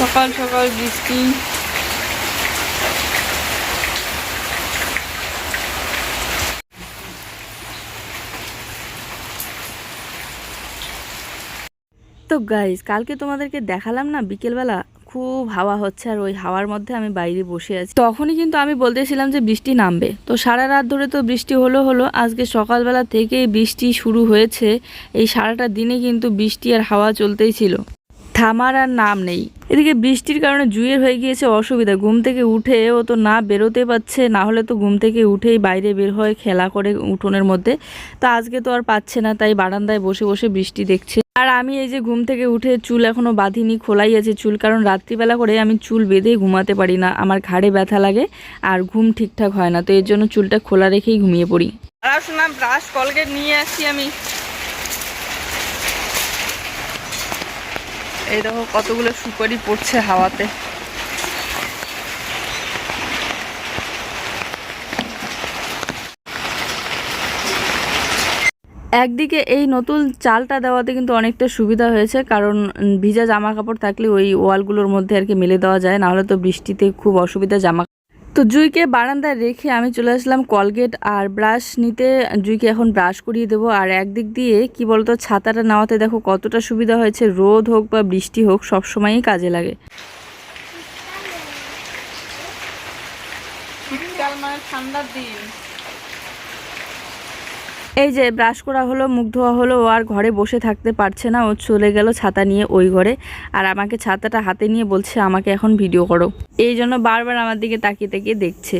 সকাল সকাল বৃষ্টি। তো গাইজ কালকে তোমাদেরকে দেখালাম না, বিকেলবেলা খুব হাওয়া হচ্ছে আর ওই হাওয়ার মধ্যে আমি বাইরে বসে আছি। তখনই কিন্তু আমি বলতেছিলাম যে বৃষ্টি নামবে। তো সারা রাত ধরে তো বৃষ্টি হলো হলো, আজকে সকালবেলা থেকেই বৃষ্টি শুরু হয়েছে। এই সারাটা দিনে কিন্তু বৃষ্টি আর হাওয়া চলতেই ছিল। থামার আর নাম নেই। এদিকে বৃষ্টির কারণে জুয়ের হয়ে গিয়েছে অসুবিধা। ঘুম থেকে উঠে ও তো না বেরোতে পারছে, না হলে তো ঘুম থেকে উঠেই বাইরে বের হয় খেলা করে উঠোনের মধ্যে। তো আজকে তো আর পাচ্ছে না, তাই বারান্দায় বসে বসে বৃষ্টি দেখছে। আর আমি এই যে ঘুম থেকে উঠে চুল এখনও বাঁধিনি, খোলাই আছে চুল, কারণ রাত্রিবেলা করে আমি চুল বেঁধেই ঘুমাতে পারি না। আমার ঘাড়ে ব্যথা লাগে আর ঘুম ঠিকঠাক হয় না, তো এর জন্য চুলটা খোলা রেখেই ঘুমিয়ে পড়ি। আর শোনা ব্রাশ কলগেট নিয়ে আসছি আমি। এই দেখো কতগুলো সুপারি পড়ছে হাওয়াতে। একদিকে এই নতুন চালটা দেওয়াতে কিন্তু অনেকটা সুবিধা হয়েছে, কারণ ভিজা জামা কাপড় থাকলে ওই ওয়ালগুলোর মধ্যে আর কি মেলে দেওয়া যায়, নাহলে তো বৃষ্টিতে খুব অসুবিধা জামা তো জুইকে বারান্দায় রেখে আমি চলে আসলাম কলগেট আর ব্রাশ নিতে। জুইকে এখন ব্রাশ করিয়ে দেবো। আর একদিক দিয়ে, কি বলতো, ছাতাটা নেওয়াতে দেখো কতটা সুবিধা হয়েছে। রোদ হোক বা বৃষ্টি হোক, সব সময়ই কাজে লাগে। মানে ঠান্ডার দিন। এই যে ব্রাশ করা হলো, মুখ ধোয়া হলো, ও আর ঘরে বসে থাকতে পারছে না। ও চলে গেল ছাতা নিয়ে ওই ঘরে। আর আমাকে ছাতাটা হাতে নিয়ে বলছে, আমাকে এখন ভিডিও করো। এই জন্য বারবার আমার দিকে তাকিয়ে তাকিয়ে দেখছে।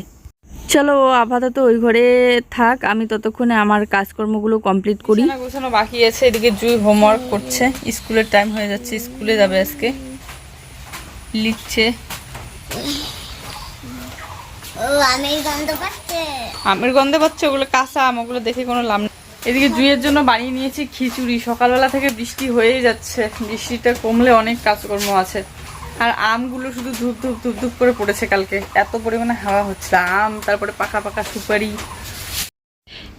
চলো, ও আপাতত ওই ঘরে থাক। আমি ততক্ষণে আমার কাজকর্মগুলো কমপ্লিট করি। গোছানো বাকি আছে। এদিকে জুই হোমওয়ার্ক করছে। স্কুলের টাইম হয়ে যাচ্ছে। স্কুলে যাবে আজকে। লিখছে ও আমি গন্ধ পাচ্ছে আমের গন্ধে পাচ্ছে, ওগুলো কাঁচা আম, ওগুলো দেখে কোনো লাভ নেই। এদিকে জুইয়ের জন্য বানিয়ে নিয়েছি খিচুড়ি। সকালবেলা থেকে বৃষ্টি হয়েই যাচ্ছে। বৃষ্টিটা কমলে অনেক কাজকর্ম আছে। আর আমগুলো শুধু ধূপ ধূপ ধূপ ধূপ করে পড়েছে কালকে। এত পরিমাণে হাওয়া হচ্ছে। আম, তারপরে পাকা পাকা সুপারি।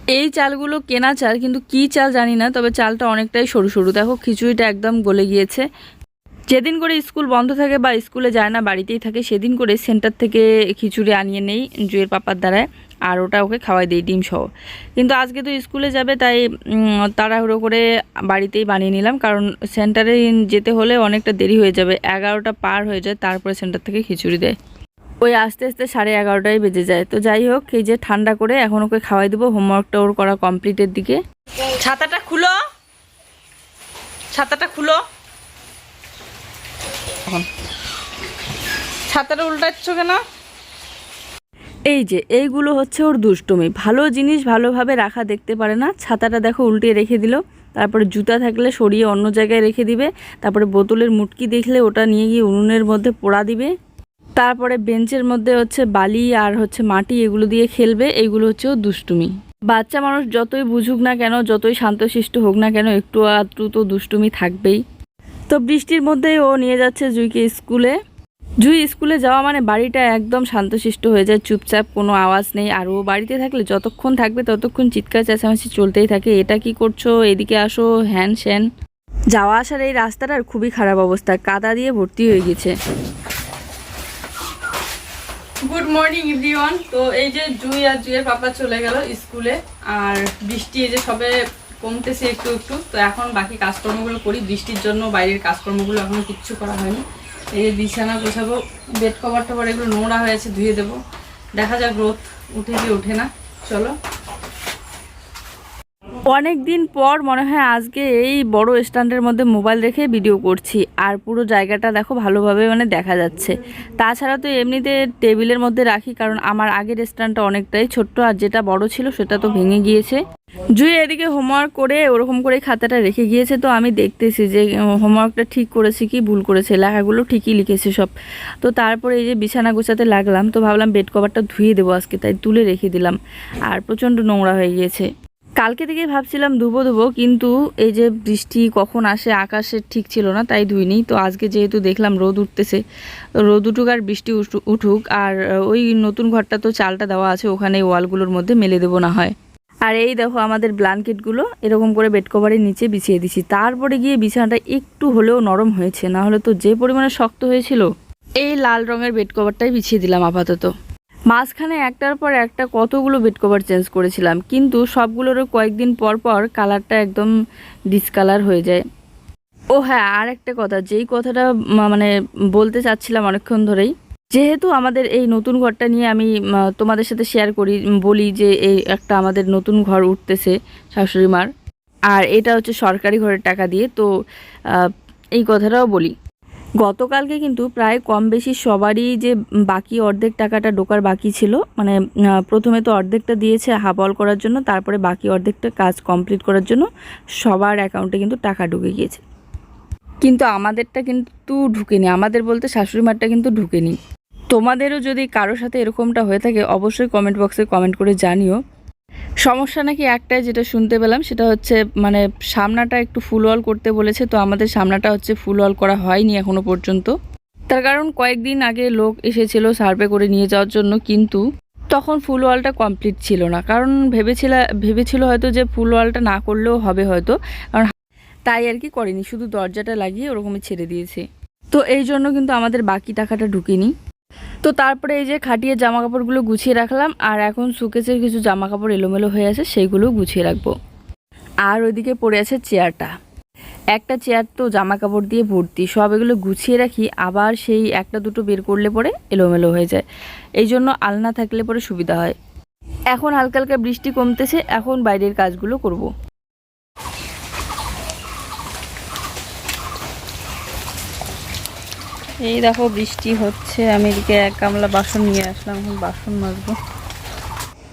এই চালগুলো কেনা চাল, কিন্তু কি চাল জানি না, তবে চালটা অনেকটাই সরু সরু। দেখো, খিচুড়িটা একদম গলে গিয়েছে। যেদিন করে স্কুল বন্ধ থাকে বা স্কুলে যায় না, বাড়িতেই থাকে, সেদিন করে সেন্টার থেকে খিচুড়ি আনিয়ে নেই জুয়ের পাপার দ্বারায় আর ওটা ওকে খাওয়াই দিই ডিম সহ। কিন্তু আজকে তো স্কুলে যাবে, তাই তাড়াহুড়ো করে বাড়িতেই বানিয়ে নিলাম। কারণ সেন্টারে যেতে হলে অনেকটা দেরি হয়ে যাবে, এগারোটা পার হয়ে যায়, তারপরে সেন্টার থেকে খিচুড়ি দেয়। ওই আস্তে আস্তে সাড়ে এগারোটায় বেজে যায়। তো যাই হোক, এই যে ঠান্ডা করে এখন ওকে খাওয়াই দেবো, হোমওয়ার্কটা ওর করা কমপ্লিটের দিকে। ছাতাটা খুলো। ছাতাটা খুলো। এখন। ছাতাটা উল্টাচ্ছ কেন? এই যে, এইগুলো হচ্ছে ওর দুষ্টুমি। ভালো জিনিস ভালোভাবে রাখা দেখতে পারে না। ছাতাটা দেখো উল্টে রেখে দিল। তারপরে জুতা থাকলে সরিয়ে অন্য জায়গায় রেখে দিবে। তারপরে বোতলের মুটকি দেখলে ওটা নিয়ে গিয়ে উনুনের মধ্যে পোড়া দিবে। তারপরে বেঞ্চের মধ্যে হচ্ছে বালি আর হচ্ছে মাটি এগুলো দিয়ে খেলবে। এইগুলো হচ্ছে ও দুষ্টুমি। বাচ্চা মানুষ যতই বুঝুক না কেন, যতই শান্তশিষ্ট হোক না কেন, একটু আধটু তো দুষ্টুমি থাকবেই। তো বৃষ্টির মধ্যেই ও নিয়ে যাচ্ছে জুইকে স্কুলে। জুই স্কুলে যাওয়া মানে বাড়িটা একদম শান্তশিষ্ট হয়ে যায়, চুপচাপ, কোনো আওয়াজ নেই। আর ও বাড়িতে থাকলে যতক্ষণ থাকবে ততক্ষণ চিৎকার, চেঁচামেচি চলতেই থাকে। এটা কি করছ? এদিকে আসো, হ্যান স্যান যাওয়া আসার এই রাস্তাটার খুবই খারাপ অবস্থা, কাদা দিয়ে ভর্তি হয়ে গেছে। গুড মর্নিং এভরিওয়ান তো এই যে জুই আর জুইয়ের পাপা চলে গেল স্কুলে, আর বৃষ্টি এই যে সবে কমতেছে একটু একটু। তো এখন বাকি কাজকর্মগুলো করি। বৃষ্টির জন্য বাইরের কাজকর্মগুলো এখনও কিচ্ছু করা হয়নি। এই যে বিছানা গোছাবো বেড কভার টভার এগুলো নোংরা হয়েছে ধুয়ে দেবো। দেখা যাক রোদ উঠে কি ওঠে না। চলো। অনেক দিন পর মনে হয় আজকে এই বড় স্ট্যান্ডের মধ্যে মোবাইল রেখে ভিডিও করছি, আর পুরো জায়গাটা দেখো ভালোভাবে মানে দেখা যাচ্ছে। তাছাড়া তো এমনিতে টেবিলের মধ্যে রাখি, কারণ আমার আগের স্ট্যান্ডটা অনেকটাই ছোট্ট আর যেটা বড় ছিল সেটা তো ভেঙে গিয়েছে। জুই এদিকে হোমওয়ার্ক করে ওরকম করে খাতাটা রেখে গিয়েছে, তো আমি দেখতেছি যে হোমওয়ার্কটা ঠিক করেছে কি ভুল করেছে, লেখাগুলো ঠিকই লিখেছে সব। তো তারপরে এই যে বিছানা গোছাতে লাগলাম, তো ভাবলাম বেড কভারটা ধুয়ে দেবো আজকে, তাই তুলে রেখে দিলাম, আর প্রচণ্ড নোংরা হয়ে গিয়েছে। কালকে থেকেই ভাবছিলাম ধুবো ধুবো, কিন্তু এই যে বৃষ্টি কখন আসে আকাশের ঠিক ছিল না, তাই ধুইনি। তো আজকে যেহেতু দেখলাম রোদ উঠতেছে রোদ উঠুক আর বৃষ্টি উঠু- উঠুক, আর ওই নতুন ঘরটা তো চালটা দেওয়া আছে ওখানে ওয়ালগুলোর মধ্যে মেলে দেবো না হয়। আর এই দেখো আমাদের ব্ল্যাঙ্কেটগুলো, এরকম করে বেড কভারের নিচে বিছিয়ে দিছি। তারপরে গিয়ে বিছানাটা একটু হলেও নরম হয়েছে না হলে তো যে পরিমাণে শক্ত হয়েছিল, এই লাল রঙের বেড কভারটাই বিছিয়ে দিলাম আপাতত। মাঝখানে একটার পর একটা কতগুলো বেড কভার চেঞ্জ করেছিলাম, কিন্তু সবগুলোরও কয়েকদিন পর পর কালারটা একদম ডিসকালার হয়ে যায়। ও হ্যাঁ আর একটা কথা, যেই কথাটা মানে বলতে চাচ্ছিলাম অনেকক্ষণ ধরেই, যেহেতু আমাদের এই নতুন ঘরটা নিয়ে আমি তোমাদের সাথে শেয়ার করি, বলি যে এই একটা আমাদের নতুন ঘর উঠতেছে শাশুড়ি মার, আর এটা হচ্ছে সরকারি ঘরের টাকা দিয়ে, তো এই কথাটাও বলি। গতকালকে কিন্তু প্রায় কম বেশি সবারই যে বাকি অর্ধেক টাকাটা ঢোকার বাকি ছিল মানে প্রথমে তো অর্ধেকটা দিয়েছে হাফ অল করার জন্য, তারপরে বাকি অর্ধেকটা কাজ কমপ্লিট করার জন্য সবার অ্যাকাউন্টে কিন্তু টাকা ঢুকে গিয়েছে। কিন্তু আমাদেরটা কিন্তু ঢুকেনি, আমাদের বলতে শাশুড়ি মারটা কিন্তু ঢুকেনি। তোমাদেরও যদি কারোর সাথে এরকমটা হয়ে থাকে, অবশ্যই কমেন্ট বক্সে কমেন্ট করে জানিও। সমস্যা নাকি একটাই যেটা শুনতে পেলাম, সেটা হচ্ছে মানে সামনাটা একটু ফুল ওয়াল করতে বলেছে, তো আমাদের সামনাটা হচ্ছে ফুল ওয়াল করা হয়নি এখনও পর্যন্ত। তার কারণ কয়েকদিন আগে লোক এসেছিল সার্ভে করে নিয়ে যাওয়ার জন্য, কিন্তু তখন ফুল ওয়ালটা কমপ্লিট ছিল না। কারণ ভেবেছিল ভেবেছিল হয়তো যে ফুল ওয়ালটা না করলেও হবে হয়তো, কারণ তাই আর কি করেনি, শুধু দরজাটা লাগিয়ে ওরকমই ছেড়ে দিয়েছে। তো এই জন্য কিন্তু আমাদের বাকি টাকাটা ঢুকেনি। তো তারপরে এই যে খাটিয়ে জামা কাপড়গুলো গুছিয়ে রাখলাম, আর এখন সুকেসের কিছু জামা কাপড় এলোমেলো হয়ে আছে, সেইগুলো গুছিয়ে রাখব। আর ওইদিকে পড়ে আছে চেয়ারটা। একটা চেয়ার তো জামা কাপড় দিয়ে ভর্তি, সব এগুলো গুছিয়ে রাখি, আবার সেই একটা দুটো বের করলে পরে এলোমেলো হয়ে যায়। এই জন্য আলনা থাকলে পরে সুবিধা হয়। এখন হালকা হালকা বৃষ্টি কমতেছে, এখন বাইরের কাজগুলো করব। এই দেখো বৃষ্টি হচ্ছে, আমি এদিকে এক গামলা বাসন নিয়ে আসলাম, এখন বাসন মাজবো।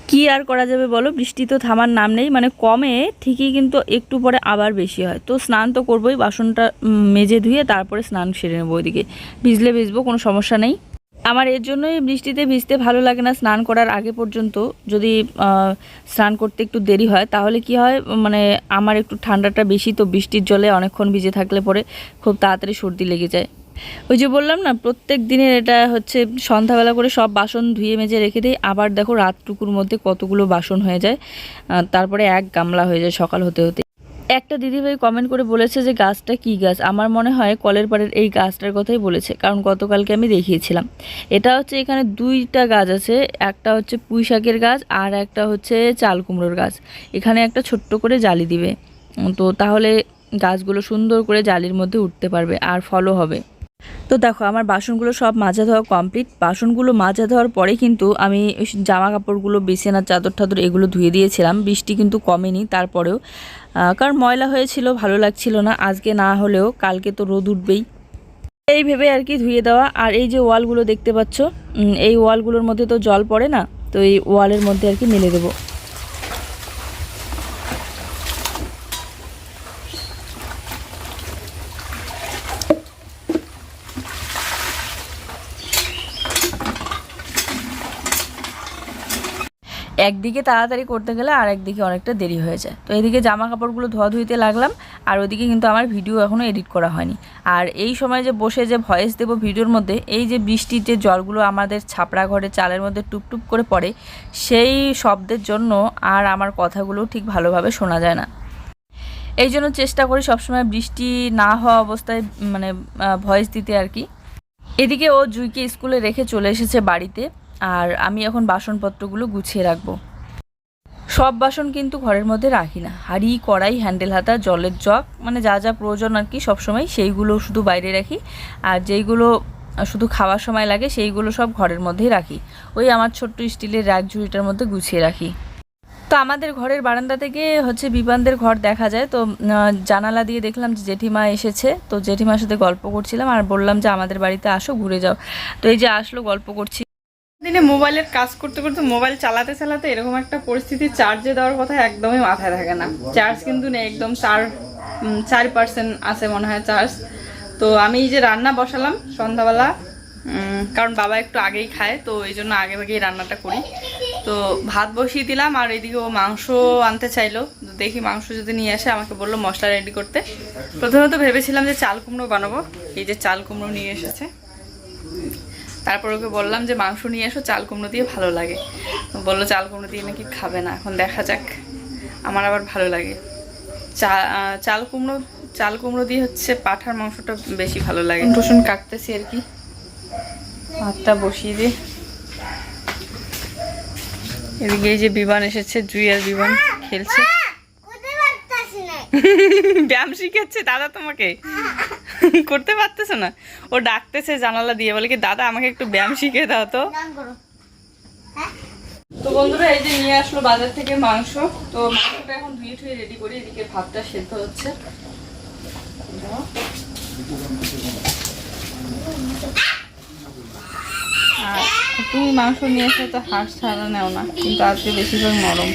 কি আর করা যাবে বলো? বৃষ্টি তো থামার নাম নেই মানে কমে, ঠিকই কিন্তু একটু পরে আবার বেশি হয়। তো স্নান তো করবোই, বাসনটা মেজে ধুয়ে তারপরে স্নান সেরে নেব ওইদিকে। ভিজলে ভিজবো, কোনো সমস্যা নেই। আমার এর জন্যই বৃষ্টিতে ভিজতে ভালো লাগে না স্নান করার আগে পর্যন্ত। যদি স্নান করতে একটু দেরি হয়, তাহলে কি হয় মানে আমার একটু ঠান্ডাটা বেশি, তো বৃষ্টির জলে অনেকক্ষণ ভিজে থাকলে পরে খুব তাড়াতাড়ি সর্দি লেগে যায়। ওই যে বললাম না, প্রত্যেক দিনের এটা হচ্ছে সন্ধ্যাবেলা করে সব বাসন ধুয়ে মেজে রেখে দিই। আবার দেখো রাতটুকুর মধ্যে কতগুলো বাসন হয়ে যায় তারপরে এক গামলা হয়ে যায় সকাল হতে হতে। একটা দিদিভাই কমেন্ট করে বলেছে যে, গাছটা কি গাছ? আমার মনে হয় কলের পাড়ের এই গাছটার কথাই বলেছে, কারণ গতকালকে আমি দেখিয়েছিলাম। এটা হচ্ছে এখানে দুইটা গাছ আছে, একটা হচ্ছে পুঁই শাকের গাছ আর একটা হচ্ছে চাল কুমড়োর গাছ। এখানে একটা ছোট্ট করে জালি দিবে, তো তাহলে গাছগুলো সুন্দর করে জালির মধ্যে উঠতে পারবে আর ফলও হবে। তো দেখো, আমার বাসনগুলো সব মাজা ধোয়া কমপ্লিট বাসনগুলো মাজা ধোয়ার পরে কিন্তু আমি জামা কাপড়গুলো বিছানার চাদর টাদর এগুলো ধুয়ে দিয়েছিলাম। বৃষ্টি কিন্তু কমেনি তারপরেও। কারণ ময়লা হয়েছিল, ভালো লাগছিল না। আজকে না হলেও কালকে তো রোদ উঠবেই। এই ভেবে আর কি ধুয়ে দেওয়া। আর এই যে ওয়ালগুলো দেখতে পাচ্ছ এই ওয়ালগুলোর মধ্যে তো জল পড়ে না, তো এই ওয়ালের মধ্যে আর কি মেলে দেবো। একদিকে তাড়াতাড়ি করতে গেলে আর একদিকে অনেকটা দেরি হয়ে যায়। তো এদিকে জামা কাপড়গুলো ধোয়া ধুইতে লাগলাম, আর ওদিকে কিন্তু আমার ভিডিও এখনও এডিট করা হয়নি। আর এই সময় যে বসে যে ভয়েস দেবো ভিডিওর মধ্যে, এই যে বৃষ্টির যে জলগুলো আমাদের ছাপড়া ঘরে চালের মধ্যে টুপটুপ করে পড়ে, সেই শব্দের জন্য আর আমার কথাগুলো ঠিক ভালোভাবে শোনা যায় না। এই জন্য চেষ্টা করি সবসময় বৃষ্টি না হওয়া অবস্থায় মানে ভয়েস দিতে আর কি। এদিকে ও জুইকে স্কুলে রেখে চলে এসেছে বাড়িতে। আর আমি এখন বাসনপত্রগুলো গুছিয়ে রাখব। সব বাসন কিন্তু ঘরের মধ্যে রাখি না। হাঁড়ি, কড়াই, হ্যান্ডেল, হাতা, জলের জগ মানে যা যা প্রয়োজন আর কি সবসময় সেইগুলো শুধু বাইরে রাখি। আর যেইগুলো শুধু খাওয়ার সময় লাগে সেইগুলো সব ঘরের মধ্যেই রাখি। ওই আমার ছোট্ট স্টিলের র্যাক ঝুড়িটার মধ্যে গুছিয়ে রাখি। তো আমাদের ঘরের বারান্দা থেকে হচ্ছে বিবানদের ঘর দেখা যায়। তো জানালা দিয়ে দেখলাম যে জেঠিমা এসেছে। তো জেঠিমার সাথে গল্প করছিলাম আর বললাম যে আমাদের বাড়িতে আসো, ঘুরে যাও। তো এই যে আসলো, গল্প করছি। দিনে মোবাইলের কাজ করতে করতে মোবাইল চালাতে চালাতে এরকম একটা পরিস্থিতি চার্জে দেওয়ার কথা একদমই মাথায় থাকে না। চার্জ কিন্তু নেই, একদম চার চার পার্সেন্ট আছে মনে হয় চার্জ তো আমি এই যে রান্না বসালাম সন্ধ্যাবেলা কারণ বাবা একটু আগেই খায়, তো এই জন্য আগে আগেই রান্নাটা করি। তো ভাত বসিয়ে দিলাম আর এদিকে ও মাংস আনতে চাইলো। দেখি মাংস যদি নিয়ে আসে, আমাকে বলল মশলা রেডি করতে। প্রথমত ভেবেছিলাম যে চাল কুমড়ো বানাবো, এই যে চাল কুমড়ো নিয়ে এসেছে। তারপর ওকে বললাম যে মাংস নিয়ে এসো চাল কুমড়ো দিয়ে ভালো লাগে। বলল চাল কুমড়ো দিয়ে নাকি খাবে না এখন দেখা যাক। আমার আবার ভালো লাগে। চা চাল কুমড়ো চাল কুমড়ো দিয়ে হচ্ছে পাঠার মাংসটা বেশি ভালো লাগে। রসুন কাটতেছি আর কি। ভাতটা বসিয়ে দিয়ে এদিকে এই যে বিমান এসেছে জুই আর বিমান খেলছে। ব্যায়াম শিখাচ্ছে দাদা তোমাকে। করতে পারতেছো না। ও ডাকতেছে জানালা দিয়ে বলে কি দাদা আমাকে একটু ব্যায়াম শিখিয়ে দাও তো। হ্যাঁ? তো বন্ধুরা এই যে নিয়ে আসলো বাজার থেকে মাংস। তো মাংসটা এখন ধুয়ে ঠুয়ে রেডি করি এদিকে ভাতটা সেদ্ধ হচ্ছে। আর তুমি মাংস নিয়ে এসে তো হাঁস ছাড়া নেও না কিন্তু আজকে বেশিরভাগ নরম।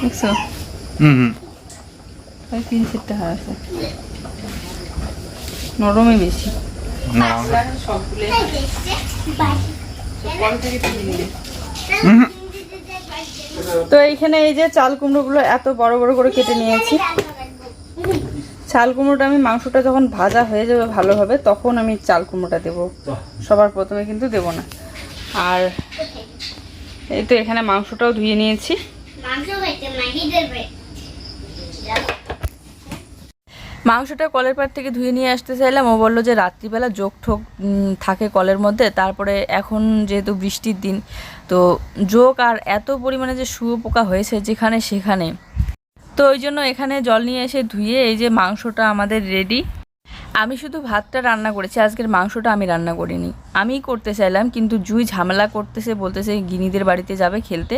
দেখছ? হুম হুম। তিন চারটে হাড় আছে। নরমই বেশি। তো এইখানে এই যে চাল কুমড়োগুলো এত বড় বড় করে কেটে নিয়েছি। চাল কুমড়োটা আমি মাংসটা যখন ভাজা হয়ে যাবে ভালোভাবে তখন আমি চাল কুমড়োটা দেবো। সবার প্রথমে কিন্তু দেব না। আর এই তো এখানে মাংসটাও ধুয়ে নিয়েছি। মাংস মাংসটা কলের পাড় থেকে ধুয়ে নিয়ে আসতে চাইলাম। ও বলল যে রাত্রিবেলা যোগ ঠোক থাকে কলের মধ্যে। তারপরে এখন যেহেতু বৃষ্টির দিন, তো যোগ আর এত পরিমাণে যে শুয়োপোকা হয়েছে যেখানে সেখানে। তো ওই জন্য এখানে জল নিয়ে এসে ধুয়ে এই যে মাংসটা আমাদের রেডি আমি শুধু ভাতটা রান্না করেছি, আজকের মাংসটা আমি রান্না করিনি। আমিই করতে চাইলাম, কিন্তু জুই ঝামেলা করতেছে, বলতেছে গিনিদের বাড়িতে যাবে খেলতে।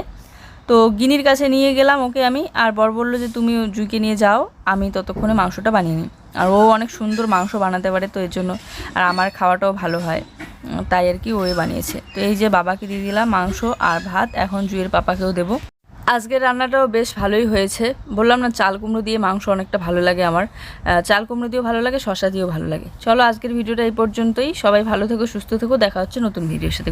তো গিনির কাছে নিয়ে গেলাম, ওকে আমি, আর বর বলল যে, তুমি জুইকে নিয়ে যাও, আমি ততক্ষণে মাংসটা বানিয়ে নিই। আর ও অনেক সুন্দর মাংস বানাতে পারে তো এর জন্য, আর আমার খাওয়াটাও ভালো হয়। তাই আর কি ওই বানিয়েছে। তো এই যে বাবাকে দিয়ে দিলাম মাংস আর ভাত, এখন জুইয়ের পাপাকেও দেবো। আজকের রান্নাটাও বেশ ভালোই হয়েছে। বললাম না, চাল কুমড়ো দিয়ে মাংস অনেকটা ভালো লাগে আমার। চাল কুমড়ো দিয়েও ভালো লাগে শশা দিয়েও ভালো লাগে। চলো আজকের ভিডিওটা এই পর্যন্তই। সবাই ভালো থেকো, সুস্থ থেকো। দেখা হচ্ছে নতুন ভিডিওর সাথে।